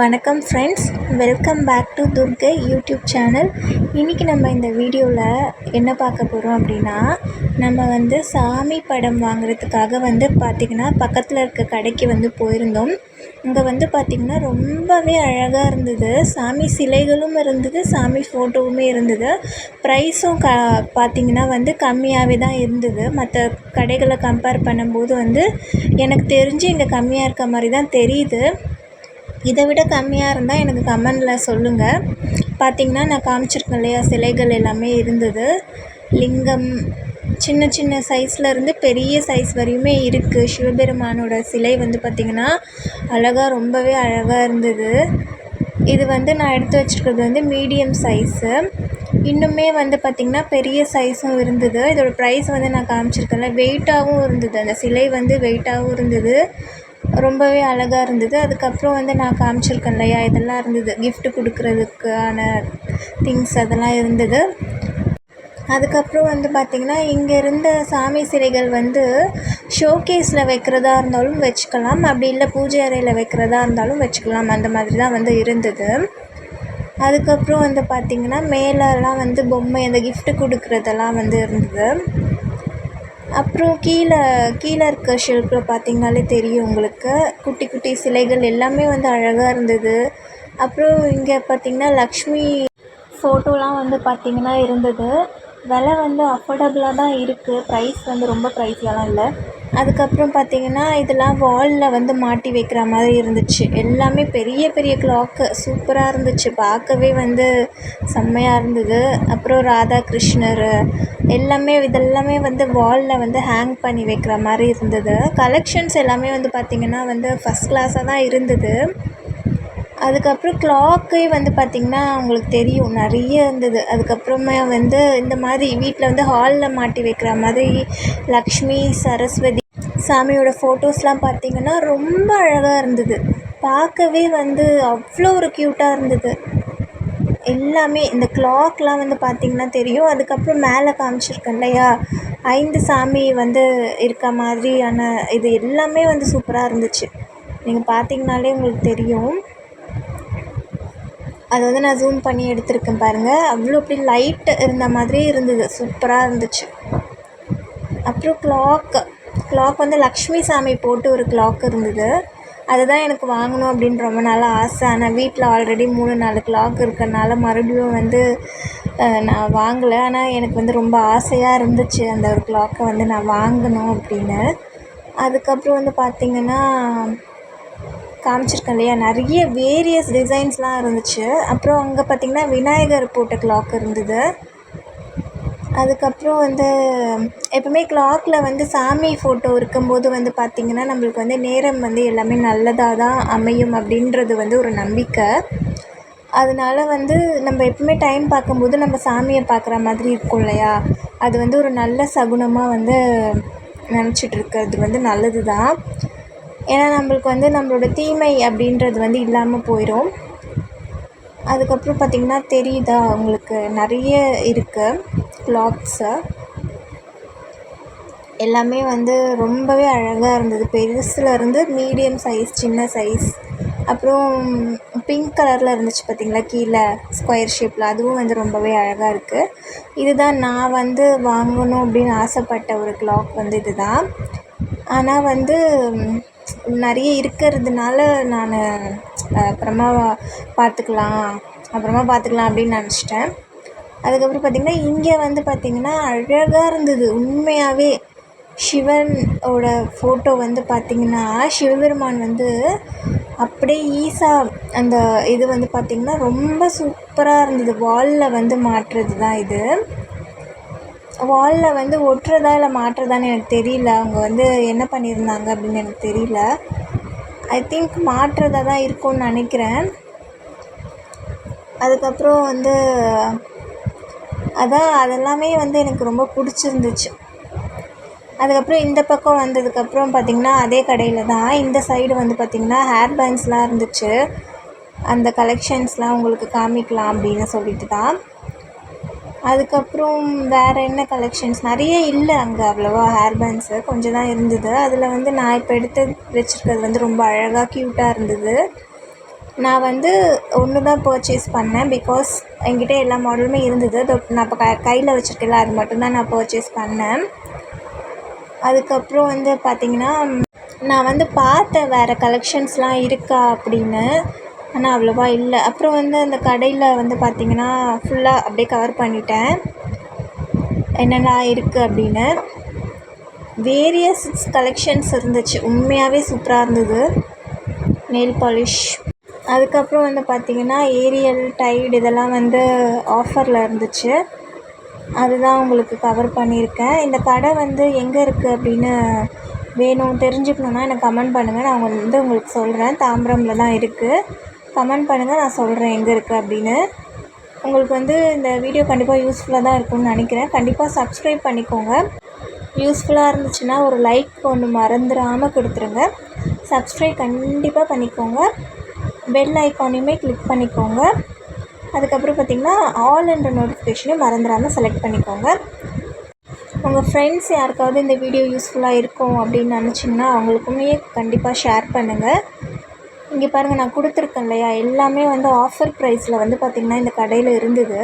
வணக்கம் friends welcome back to Durgai YouTube channel இன்றைக்கி நம்ம இந்த வீடியோவில் என்ன பார்க்க போகிறோம் அப்படின்னா நம்ம வந்து சாமி படம் வாங்குறதுக்காக வந்து பார்த்திங்கன்னா பக்கத்தில் இருக்க கடைக்கு வந்து போயிருந்தோம். இங்கே வந்து பார்த்திங்கன்னா ரொம்பவே அழகாக இருந்தது. சாமி சிலைகளும் இருந்தது சாமி ஃபோட்டோவுமே இருந்தது. ப்ரைஸும் க பார்த்திங்கன்னா வந்து கம்மியாகவே தான் இருந்தது. மற்ற கடைகளை கம்பேர் பண்ணும்போது வந்து எனக்கு தெரிஞ்சு இங்கே கம்மியாக இருக்க மாதிரி தான் தெரியுது. இதை விட கம்மியாக இருந்தால் எனக்கு கமெண்டில் சொல்லுங்கள். பார்த்தீங்கன்னா நான் காமிச்சிருக்கேன் இல்லையா சிலைகள் எல்லாமே இருந்தது. லிங்கம் சின்ன சின்ன சைஸில் இருந்து பெரிய சைஸ் வரையுமே இருக்குது சிவபெருமானோட சிலை வந்து பார்த்திங்கன்னா அழகாக ரொம்பவே அழகாக இருந்தது. இது வந்து நான் எடுத்து வச்சுருக்கிறது வந்து மீடியம் சைஸு இன்னுமே வந்து பார்த்திங்கன்னா பெரிய சைஸும் இருந்தது. இதோட ப்ரைஸ் வந்து நான் காமிச்சிருக்கேன்ல வெயிட்டாகவும் இருந்தது. அந்த சிலை வந்து வெயிட்டாகவும் இருந்தது. ரொம்பவே அழகாக இருந்தது. அதுக்கப்புறம் வந்து நான் காமிச்சிருக்கேன் இல்லையா இதெல்லாம் இருந்தது. கிஃப்ட்டு கொடுக்குறதுக்கான திங்ஸ் அதெல்லாம் இருந்தது. அதுக்கப்புறம் வந்து பார்த்திங்கன்னா இங்கே இருந்த சாமி சிலைகள் வந்து ஷோகேஸில் வைக்கிறதா இருந்தாலும் வச்சுக்கலாம். அப்படி இல்லை பூஜை அறையில் வைக்கிறதா இருந்தாலும் வச்சுக்கலாம். அந்த மாதிரி தான் வந்து இருந்தது. அதுக்கப்புறம் வந்து பார்த்திங்கன்னா மேலெலாம் வந்து பொம்மை அந்த கிஃப்ட்டு கொடுக்குறதெல்லாம் வந்து இருந்தது. அப்புறம் கீழே கீழே இருக்க ஷெல்ஃபில் பார்த்திங்கனாலே தெரியும் உங்களுக்கு. குட்டி குட்டி சிலைகள் எல்லாமே வந்து அழகாக இருந்தது. அப்புறம் இங்கே பார்த்திங்கன்னா லக்ஷ்மி ஃபோட்டோலாம் வந்து பார்த்திங்கன்னா இருந்தது. விலை வந்து அஃபோர்டபுளாக தான் இருக்குது ப்ரைஸ் வந்து ரொம்ப ப்ரைஸ்லலாம் இல்லை. அதுக்கப்புறம் பார்த்திங்கன்னா இதெல்லாம் வாலில் வந்து மாட்டி வைக்கிற மாதிரி இருந்துச்சு. எல்லாமே பெரிய பெரிய க்ளாக்கு சூப்பராக இருந்துச்சு. பார்க்கவே வந்து செம்மையாக இருந்தது. அப்புறம் ராதா கிருஷ்ணர் எல்லாமே இதெல்லாமே வந்து வாலில் வந்து ஹேங் பண்ணி வைக்கிற மாதிரி இருந்தது. கலெக்ஷன்ஸ் எல்லாமே வந்து பார்த்திங்கன்னா வந்து ஃபஸ்ட் கிளாஸாக தான் இருந்தது. அதுக்கப்புறம் கிளாக்கே வந்து பார்த்திங்கன்னா உங்களுக்கு தெரியும் நிறைய இருந்தது. அதுக்கப்புறமே வந்து இந்த மாதிரி வீட்டில் வந்து ஹாலில் மாட்டி வைக்கிற மாதிரி லக்ஷ்மி சரஸ்வதி சாமியோட ஃபோட்டோஸ்லாம் பார்த்திங்கன்னா ரொம்ப அழகாக இருந்தது. பார்க்கவே வந்து அவ்வளோ ஒரு க்யூட்டாக இருந்தது. எல்லாமே இந்த க்ளாக்லாம் வந்து பார்த்திங்கன்னா தெரியும். அதுக்கப்புறம் மேலே காமிச்சிருக்கேன் இல்லையா? ஐந்து சாமி வந்து இருக்க மாதிரியான இது எல்லாமே வந்து சூப்பராக இருந்துச்சு. நீங்கள் பார்த்தீங்கனாலே உங்களுக்கு தெரியும். அதை வந்து நான் ஜூம் பண்ணி எடுத்திருக்கேன் பாருங்கள் அவ்வளோ அப்படி லைட் இருந்த மாதிரி இருந்தது. சூப்பராக இருந்துச்சு. அப்புறம் க்ளாக் க்ளாக் வந்து லக்ஷ்மி சாமி போட்டு ஒரு க்ளாக் இருந்தது. அதுதான் எனக்கு வாங்கணும் அப்படின்னு ரொம்ப நாளாக ஆசை. ஆனால் வீட்டில் ஆல்ரெடி மூணு நாலு க்ளாக் இருக்கிறனால மறுபடியும் வந்து நான் வாங்கலை. ஆனால் எனக்கு வந்து ரொம்ப ஆசையாக இருந்துச்சு அந்த ஒரு கிளாக்கை வந்து நான் வாங்கணும் அப்படின்னு. அதுக்கப்புறம் வந்து பார்த்திங்கன்னா காமிச்சிருக்கேன் இல்லையா? நிறைய வேரியஸ் டிசைன்ஸ்லாம் இருந்துச்சு. அப்புறம் அங்கே பார்த்திங்கன்னா விநாயகர் போட்ட க்ளாக் இருந்தது. அதுக்கப்புறம் வந்து எப்போவுமே கிளாக்கில் வந்து சாமி ஃபோட்டோ இருக்கும்போது வந்து பார்த்திங்கன்னா நம்மளுக்கு வந்து நேரம் வந்து எல்லாமே நல்லதாக தான் அமையும் அப்படின்றது வந்து ஒரு நம்பிக்கை. அதனால வந்து நம்ம எப்போவுமே டைம் பார்க்கும்போது நம்ம சாமியை பார்க்குற மாதிரி இருக்கும் இல்லையா? அது வந்து ஒரு நல்ல சகுனமாக வந்து நினச்சிட்டு இருக்கிறது வந்து நல்லது தான் ஏன்னா நம்மளுக்கு வந்து நம்மளோட தீமை அப்படின்றது வந்து இல்லாமல் போயிடும் அதுக்கப்புறம் பார்த்திங்கன்னா தெரியுதா? உங்களுக்கு நிறைய இருக்குது கிளாத்ஸு எல்லாமே வந்து ரொம்பவே அழகாக இருந்தது. பெருசுலேருந்து மீடியம் சைஸ் சின்ன சைஸ் அப்புறம் பிங்க் கலரில் இருந்துச்சு பார்த்திங்களா கீழே ஸ்கொயர் ஷேப்பில் அதுவும் வந்து ரொம்பவே அழகாக இருக்குது இதுதான் நான் வந்து வாங்கணும் அப்படின்னு ஆசைப்பட்ட ஒரு கிளாக் வந்து இது தான் ஆனால் வந்து நிறைய இருக்கிறதுனால நான் அப்புறமா பார்த்துக்கலாம் அப்புறமா பார்த்துக்கலாம் அப்படின்னு நினச்சிட்டேன். அதுக்கப்புறம் பார்த்திங்கன்னா இங்கே வந்து பார்த்திங்கன்னா அழகாக இருந்தது. உண்மையாகவே சிவனோட ஃபோட்டோ வந்து பார்த்திங்கன்னா சிவபெருமான் வந்து அப்படியே ஈஸா அந்த இது வந்து பார்த்திங்கன்னா ரொம்ப சூப்பராக இருந்தது. வாலில் வந்து மாட்டுறது தான் இது. வாலில் வந்து ஒட்டுறதா இல்லை மாட்டுறதான்னு எனக்கு தெரியல. அவங்க வந்து என்ன பண்ணியிருந்தாங்க அப்படின்னு எனக்கு தெரியல. ஐ திங்க் மாட்டுறதா தான் இருக்கும்னு நினைக்கிறேன். அதுக்கப்புறம் வந்து அதான் அதெல்லாமே வந்து எனக்கு ரொம்ப பிடிச்சிருந்துச்சு. அதுக்கப்புறம் இந்த பக்கம் வந்ததுக்கப்புறம் பார்த்திங்கன்னா அதே கடையில் தான் இந்த சைடு வந்து பார்த்திங்கன்னா ஹேர் பேண்ட்ஸ்லாம் இருந்துச்சு. அந்த கலெக்ஷன்ஸ்லாம் உங்களுக்கு காமிக்கலாம் அப்படின்னு சொல்லிட்டு தான். அதுக்கப்புறம் வேறு என்ன கலெக்ஷன்ஸ் நிறைய இல்லை அங்கே அவ்வளோவா ஹேர் பேண்ட்ஸு கொஞ்சம் தான் இருந்தது. அதில் வந்து நான் இப்போ எடுத்து வச்சுருக்கிறது வந்து ரொம்ப அழகாக க்யூட்டாக இருந்தது. நான் வந்து ஒன்று தான் பர்ச்சேஸ் பண்ணேன் பிகாஸ் என்கிட்ட எல்லா மாடலுமே இருந்தது. அதோ நான் இப்போ க கையில் வச்சுருக்கேன்ல அது மட்டும்தான் நான் பர்ச்சேஸ் பண்ணேன். அதுக்கப்புறம் வந்து பார்த்திங்கன்னா நான் வந்து பார்த்தேன் வேறு கலெக்ஷன்ஸ்லாம் இருக்கா அப்படின்னு ஆனால் அவ்வளோவா இல்லை. அப்புறம் வந்து அந்த கடையில் வந்து பார்த்திங்கன்னா ஃபுல்லாக அப்படியே கவர் பண்ணிட்டேன். என்னென்ன இருக்குது அப்படின்னு வேரியஸ் கலெக்ஷன்ஸ் இருந்துச்சு. உண்மையாகவே சூப்பராக இருந்தது. நெயில் பாலிஷ் அதுக்கப்புறம் வந்து பார்த்திங்கன்னா ஏரியல் டைடு இதெல்லாம் வந்து ஆஃபரில் இருந்துச்சு. அதுதான் உங்களுக்கு கவர் பண்ணியிருக்கேன். இந்த கடை வந்து எங்கே இருக்குது அப்படின்னு வேணும் தெரிஞ்சுக்கணுன்னா எனக்கு கமெண்ட் பண்ணுங்கள் நான் வந்து உங்களுக்கு சொல்கிறேன் தாம்பரமில் தான் இருக்குது கமெண்ட் பண்ணுங்கள் நான் சொல்கிறேன் எங்கே இருக்குது அப்படின்னு. உங்களுக்கு வந்து இந்த வீடியோ கண்டிப்பாக யூஸ்ஃபுல்லாக தான் இருக்கும்னு நினைக்கிறேன். கண்டிப்பாக சப்ஸ்கிரைப் பண்ணிக்கோங்க. யூஸ்ஃபுல்லாக இருந்துச்சுன்னா ஒரு லைக் ஒன்று மறந்துடாமல் கொடுத்துருங்க. சப்ஸ்கிரைப் கண்டிப்பாக பண்ணிக்கோங்க. பெல் ஐக்கானையுமே கிளிக் பண்ணிக்கோங்க. அதுக்கப்புறம் பார்த்திங்கன்னா ஆல் என்ற நோட்டிஃபிகேஷனையும் மறந்துடாமல் செலக்ட் பண்ணிக்கோங்க. உங்கள் ஃப்ரெண்ட்ஸ் யாருக்காவது இந்த வீடியோ யூஸ்ஃபுல்லாக இருக்கும் அப்படின்னு நினச்சிங்கன்னா அவங்களுக்குமே கண்டிப்பாக ஷேர் பண்ணுங்கள் இங்கே பாருங்கள் நான் கொடுத்துருக்கேன் இல்லையா? எல்லாமே வந்து ஆஃபர் ப்ரைஸில் வந்து பார்த்திங்கன்னா இந்த கடையில் இருந்தது.